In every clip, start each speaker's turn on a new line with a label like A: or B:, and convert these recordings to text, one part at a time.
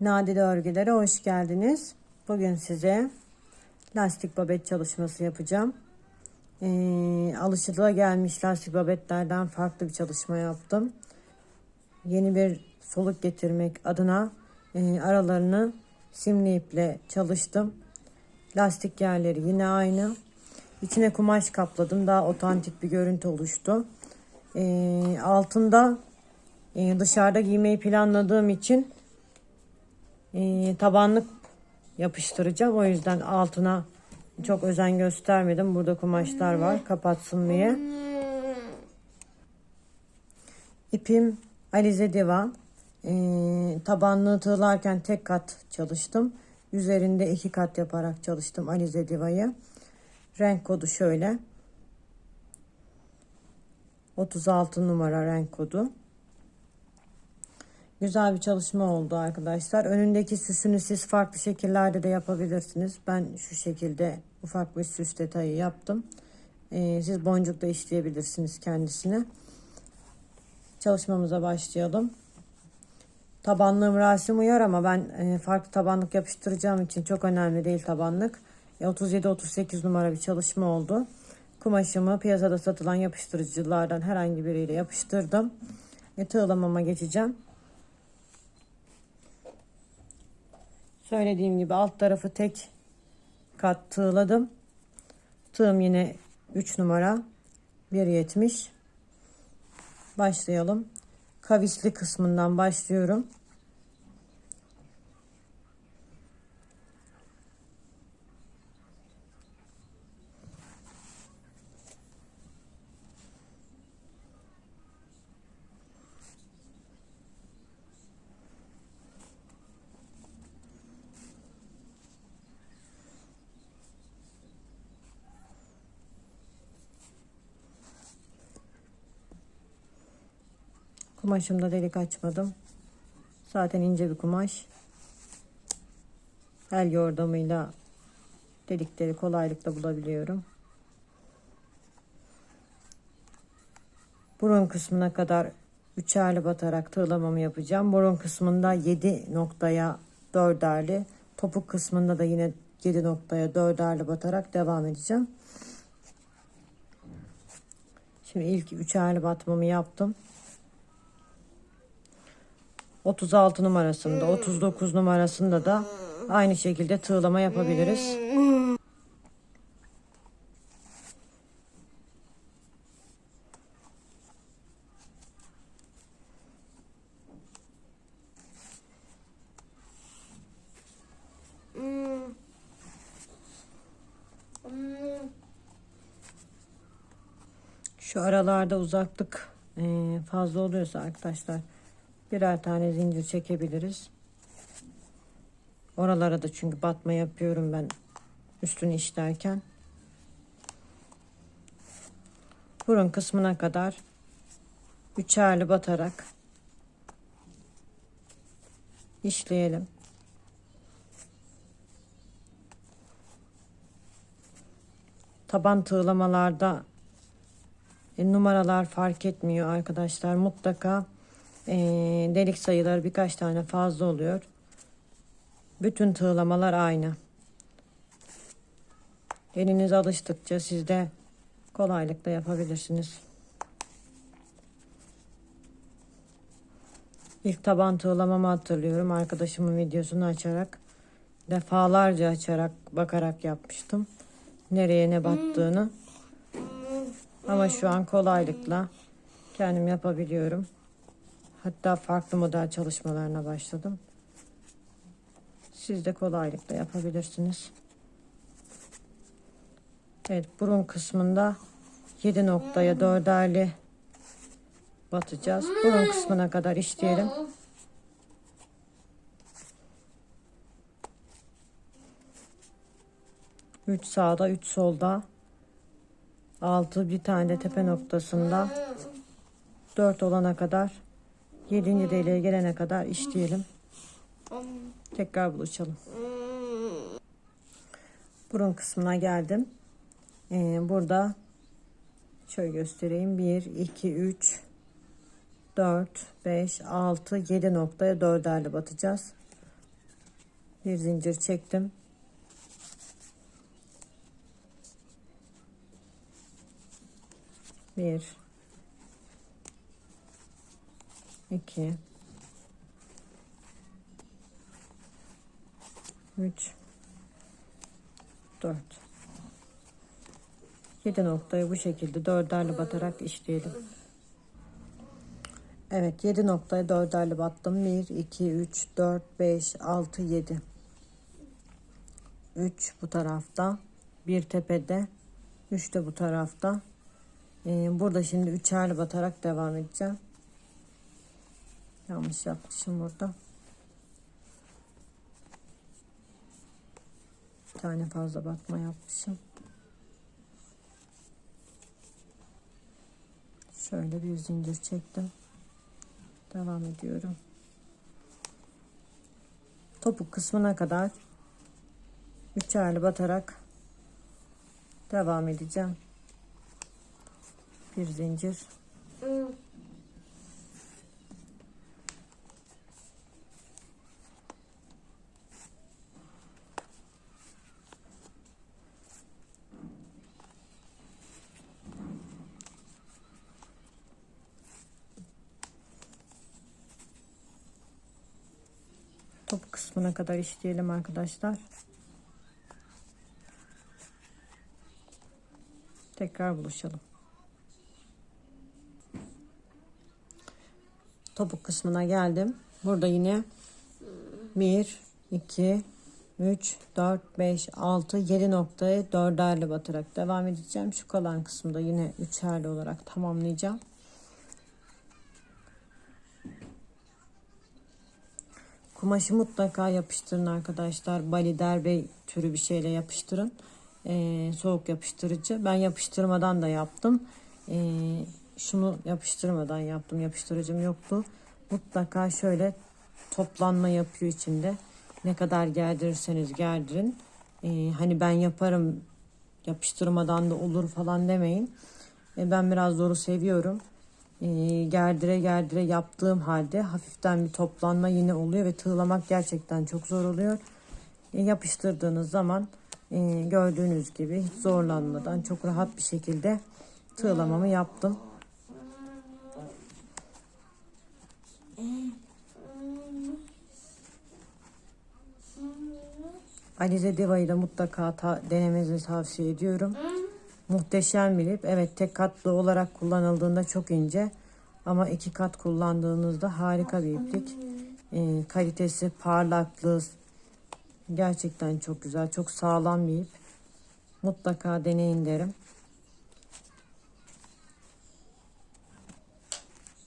A: Nadide örgülere hoş geldiniz. Bugün size lastik babet çalışması yapacağım. Ee, alışıla gelmiş lastik babetlerden farklı bir çalışma yaptım. Yeni bir soluk getirmek adına e, aralarını simli iple çalıştım. Lastik yerleri yine aynı. İçine kumaş kapladım. Daha otantik bir görüntü oluştu. Ee, altında e, dışarıda giymeyi planladığım için e, tabanlık yapıştıracağım. O yüzden altına çok özen göstermedim. Burada kumaşlar var kapatsın diye. İpim Alize Divan. E, tabanlığı tığlarken tek kat çalıştım. Üzerinde iki kat yaparak çalıştım Alize Diva'yı. Renk kodu şöyle. 36 numara renk kodu. Güzel bir çalışma oldu arkadaşlar. Önündeki süsünü siz farklı şekillerde de yapabilirsiniz. Ben şu şekilde ufak bir süs detayı yaptım. Ee, siz boncuk da işleyebilirsiniz kendisine. Çalışmamıza başlayalım. Tabanlığım Rasim uyar ama ben e, farklı tabanlık yapıştıracağım için çok önemli değil tabanlık. E, 37-38 numara bir çalışma oldu. Kumaşımı piyasada satılan yapıştırıcılardan herhangi biriyle yapıştırdım. E, tığlamama geçeceğim. Söylediğim gibi alt tarafı tek kat tığladım. Tığım yine 3 numara 1.70. Başlayalım. Kavisli kısmından başlıyorum. Kumaşımda delik açmadım. Zaten ince bir kumaş. El yordamıyla delikleri kolaylıkla bulabiliyorum. Burun kısmına kadar üçerli batarak tığlamamı yapacağım. Burun kısmında 7 noktaya dörderli, topuk kısmında da yine 7 noktaya dörderli batarak devam edeceğim. Şimdi ilk üçerli batmamı yaptım. 36 numarasında, 39 numarasında da aynı şekilde tığlama yapabiliriz. Şu aralarda uzaklık eee, fazla oluyorsa arkadaşlar birer tane zincir çekebiliriz. Oralara da çünkü batma yapıyorum ben üstünü işlerken. Burun kısmına kadar üçerli batarak işleyelim. Taban tığlamalarda e, numaralar fark etmiyor arkadaşlar. Mutlaka e, delik sayıları birkaç tane fazla oluyor. Bütün tığlamalar aynı. Eliniz alıştıkça siz de kolaylıkla yapabilirsiniz. İlk taban tığlamamı hatırlıyorum. Arkadaşımın videosunu açarak defalarca açarak bakarak yapmıştım. Nereye ne battığını. Ama şu an kolaylıkla kendim yapabiliyorum. Hatta farklı model çalışmalarına başladım. Siz de kolaylıkla yapabilirsiniz. Evet burun kısmında 7 noktaya dörderli batacağız. Burun kısmına kadar işleyelim. Üç sağda, üç solda. Altı bir tane de tepe noktasında. Dört olana kadar. Yedinci deliğe gelene kadar işleyelim. Tekrar buluşalım. Burun kısmına geldim. Ee, burada şöyle göstereyim. 1, 2, 3, 4, 5, 6, 7 noktaya dörderli batacağız. Bir zincir çektim. Bir. İki, Üç. Dört. Yedi noktayı bu şekilde dörderli batarak işleyelim. Evet 7 noktaya dörderli battım. 1, 2, 3, 4, 5, 6, 7. 3 bu tarafta. Bir tepede. 3 de bu tarafta. Ee, burada şimdi üçerli batarak devam edeceğim. Yanlış yapmışım burada. Bir tane fazla batma yapmışım. Şöyle bir zincir çektim. Devam ediyorum. Topuk kısmına kadar üçerli batarak devam edeceğim. Bir zincir. Top kısmına kadar işleyelim arkadaşlar. Tekrar buluşalım. Topuk kısmına geldim. Burada yine 1, 2, 3, 4, 5, 6, 7 noktayı dörderli batarak devam edeceğim. Şu kalan kısımda yine üçerli olarak tamamlayacağım. Kumaşı mutlaka yapıştırın arkadaşlar. Bali derbe türü bir şeyle yapıştırın. Ee, soğuk yapıştırıcı. Ben yapıştırmadan da yaptım. Ee, şunu yapıştırmadan yaptım. Yapıştırıcım yoktu. Mutlaka şöyle toplanma yapıyor içinde. Ne kadar gerdirirseniz gerdirin. Ee, hani ben yaparım yapıştırmadan da olur falan demeyin. Ee, ben biraz zoru seviyorum e, gerdire gerdire yaptığım halde hafiften bir toplanma yine oluyor ve tığlamak gerçekten çok zor oluyor. E, yapıştırdığınız zaman e, gördüğünüz gibi hiç zorlanmadan çok rahat bir şekilde tığlamamı yaptım. Alize Diva'yı da mutlaka denemenizi tavsiye ediyorum. Muhteşem bir ip. Evet tek katlı olarak kullanıldığında çok ince. Ama iki kat kullandığınızda harika bir iplik. E, kalitesi, parlaklığı gerçekten çok güzel. Çok sağlam bir ip. Mutlaka deneyin derim.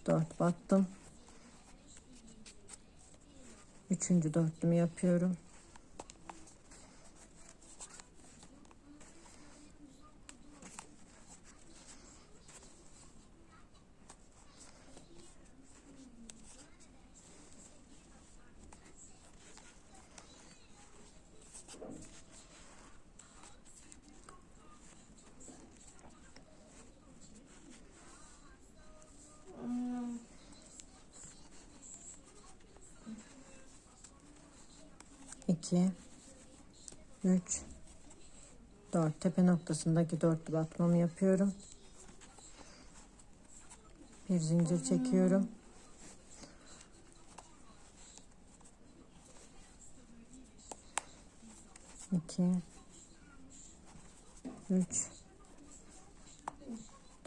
A: Dört battım. Üçüncü dörtlümü yapıyorum. 2 3 4 tepe noktasındaki dörtlü batmamı yapıyorum. Bir zincir çekiyorum. İki, üç,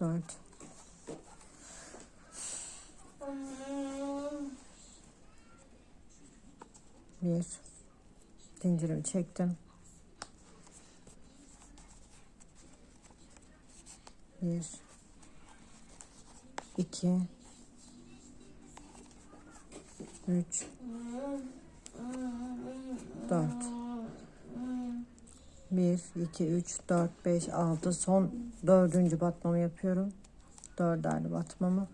A: dört, bir, zincirimi çektim. Bir, iki, üç, dört. Bir, iki, üç, dört, beş, altı. Son dördüncü batmamı yapıyorum. Dörderli batmamı.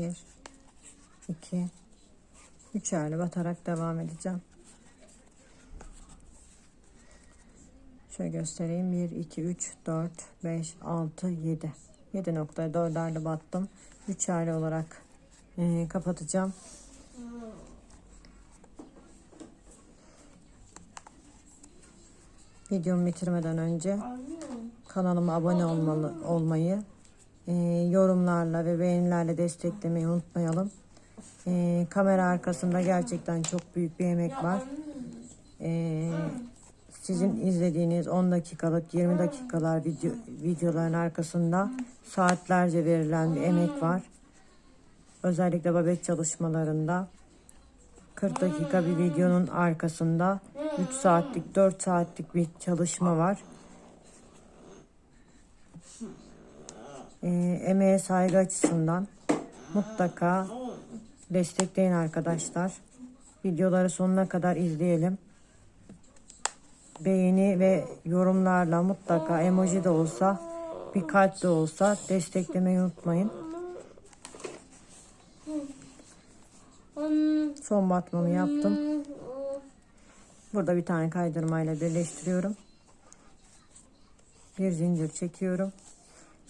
A: 1 2 üçerli batarak devam edeceğim. Şöyle göstereyim. 1 2 3 4 5 6 7. 7 noktaya dörderli battım. Üçerli olarak eee, kapatacağım. Videomu bitirmeden önce kanalıma abone olmalı, olmayı, e, yorumlarla ve beğenilerle desteklemeyi unutmayalım. E, kamera arkasında gerçekten çok büyük bir emek var. E, sizin izlediğiniz 10 dakikalık, 20 dakikalar video, videoların arkasında saatlerce verilen bir emek var. Özellikle babet çalışmalarında 40 dakika bir videonun arkasında 3 saatlik 4 saatlik bir çalışma var. Ee, emeğe saygı açısından mutlaka destekleyin arkadaşlar. Videoları sonuna kadar izleyelim. Beğeni ve yorumlarla mutlaka emoji de olsa bir kalp de olsa desteklemeyi unutmayın. Son batmamı yaptım. Burada bir tane kaydırmayla birleştiriyorum. Bir zincir çekiyorum.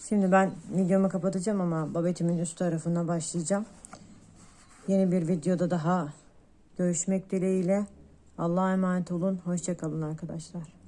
A: Şimdi ben videomu kapatacağım ama babetimin üst tarafına başlayacağım. Yeni bir videoda daha görüşmek dileğiyle. Allah'a emanet olun. Hoşçakalın arkadaşlar.